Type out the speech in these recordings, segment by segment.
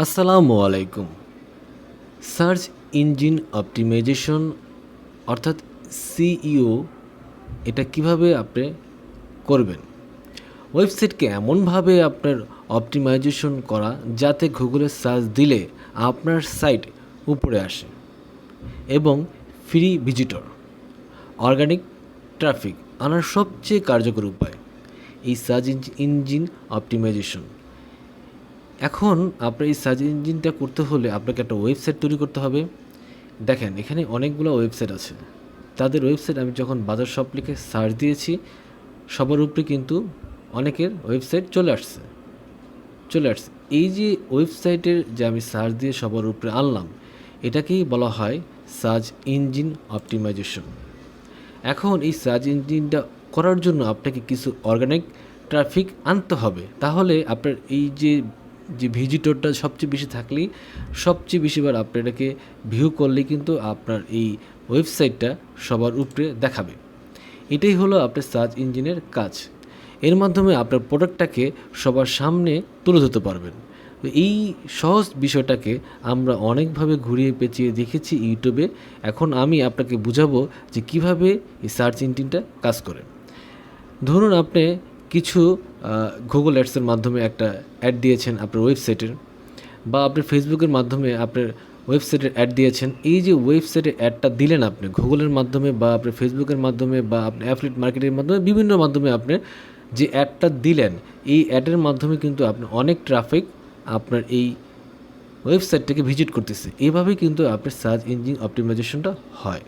আসসালামু আলাইকুম। Search engine optimisation, অর্থাৎ সিইও, এটা কীভাবে আপনি করবেন? ওয়েবসাইটকে এমনভাবে আপনার অপটিমাইজেশন করা যাতে গুগলে সার্চ দিলে আপনার সাইট উপরে আসে এবং ফ্রি ভিজিটর, অর্গানিক ট্রাফিক আনার সবচেয়ে কার্যকর উপায়। এই সার্চ ইঞ্জিন অপটিমাইজেশন এখন আপনার এই সার্চ ইঞ্জিনটা করতে হলে আপনাকে একটা ওয়েবসাইট তৈরি করতে হবে। দেখেন, এখানে অনেকগুলো ওয়েবসাইট আছে। তাদের ওয়েবসাইট আমি যখন বাজার শপ লিখে সার্চ দিয়েছি, সবার উপরে কিন্তু অনেকের ওয়েবসাইট চলে আসছে। চলে আসছে। এই যে ওয়েবসাইটের যে আমি সার্চ দিয়ে সবার উপরে আনলাম, এটাকেই বলা হয় সার্চ ইঞ্জিন অপটিমাইজেশন এখন এই সার্চ ইঞ্জিনটা করার জন্য আপনাকে কিছু অর্গানিক ট্রাফিক আনতে হবে। তাহলে আপনার এই যে যে ভিজিটরটা সবচেয়ে বেশি থাকলেই সবচেয়ে বেশিবার আপনি এটাকে ভিউ করলেই কিন্তু আপনার এই ওয়েবসাইটটা সবার উপরে দেখাবে। এটাই হলো আপনার সার্চ ইঞ্জিনের কাজ। এর মাধ্যমে আপনার প্রোডাক্টটাকে সবার সামনে তুলে ধরতে পারবেন। এই সহজ বিষয়টাকে আমরা অনেকভাবে ঘুরিয়ে পেঁচিয়ে দেখেছি ইউটিউবে। এখন আমি আপনাকে বুঝাবো যে কীভাবে এই সার্চ ইঞ্জিনটা কাজ করে। ধরুন আপনি কিছু গুগল অ্যাডসের মাধ্যমে একটা অ্যাড দিয়েছেন আপনার ওয়েবসাইটের বা আপনি ফেসবুকের মাধ্যমে আপনার ওয়েবসাইটের অ্যাড দিয়েছেন। এই যে ওয়েবসাইটের অ্যাডটা দিলেন আপনি গুগলের মাধ্যমে বা আপনি ফেসবুকের মাধ্যমে বা আপনি অ্যাফলেট মার্কেটের মাধ্যমে বিভিন্ন মাধ্যমে আপনি যে অ্যাডটা দিলেন, এই অ্যাডের মাধ্যমে কিন্তু আপনি অনেক ট্রাফিক আপনার এই ওয়েবসাইটটাকে ভিজিট করতেছে। এইভাবেই কিন্তু আপনার সার্চ ইঞ্জিন অপটিমাইজেশনটা হয়।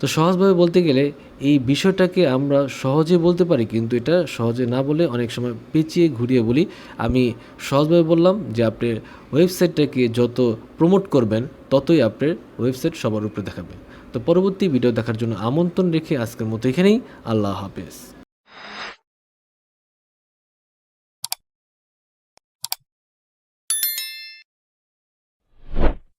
তো সহজভাবে বলতে গেলে এই বিষয়টাকে আমরা সহজে বলতে পারি, কিন্তু এটা সহজে না বলে অনেক সময় পেঁচিয়ে ঘুরিয়ে বলি। আমি সহজভাবে বললাম যে, আপনি ওয়েবসাইটটাকে যত প্রমোট করবেন, ততই আপনার ওয়েবসাইট সবার উপরে দেখাবে। তো পরবর্তী ভিডিও দেখার জন্য আমন্ত্রণ রেখে আজকের মতো এখানেই। আল্লাহ হাফেজ।